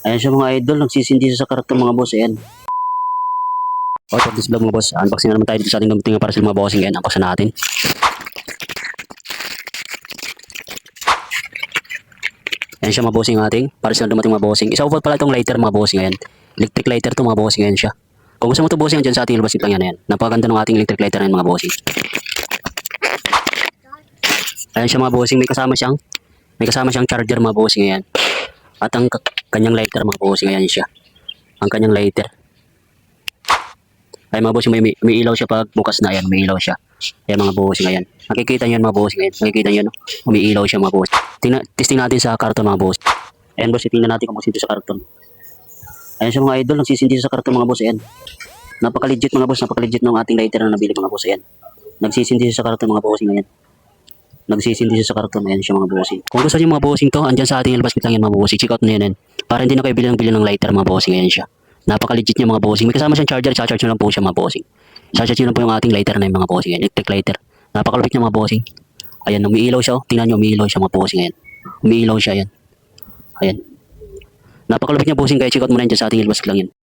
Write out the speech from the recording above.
Ayan siya mga idol, nagsisindi siya sa karakter mga boss. Ayan. Oh, for this vlog mga boss, unboxing na naman tayo dito sa ating na para sa mga bossing. Ayan, unboxing natin. Ayan siya mga bossing ating, para sa dumating mga bossing. Isa pala itong lighter mga bossing. Ayan. Electric lighter to mga bossing. Ayan siya. Kung gusto mo ito bossing, dyan sa ating ilbas lang yan. Ayan. Napakaganda ng ating electric lighter na mga bossing. Ayan siya mga bossing, may kasama siyang may kasama siyang charger mga bossing ayan. At ang ka- kanyang lighter mga bossing ayan siya. Ang kanyang lighter. Ay mga bossing may, may, ilaw siya pag bukas na ayan, may ilaw siya. Ayan mga bossing ayan. Nakikita niyo mga bossing ayan. Nakikita niyo no? Umiilaw siya mga bossing. Tingnan, natin sa karton mga boss. Ayan boss, tingnan natin kung magsinto sa karton. Ayan siya mga idol, nagsisindi sa karton mga boss ayan. Napaka-legit mga boss, napaka-legit ng ating lighter na nabili mga boss ayan. Nagsisindi sa karton mga bossing ayan nagsisindi siya sa karton. Ayan siya mga bossing. Kung gusto niyo mga bossing to, andyan sa ating ilabas lang yan mga bossing. Check out na yan. yan. Para hindi na kayo bili ng ng lighter mga bossing. Ayan siya. Napaka-legit niya mga bossing. May kasama siyang charger. Charge nyo lang po siya mga bossing. Charge nyo lang po yung ating lighter na yung mga bossing. Ayan, electric lighter. Napakalupit niya mga bossing. Ayan, umiilaw siya. oh. Tingnan nyo, umiilaw siya mga bossing. Ayan. Umiilaw siya. Ayan. Ayan. Napakalupit niya bossing. Kaya check out mo na yan sa ating ilabas lang yan.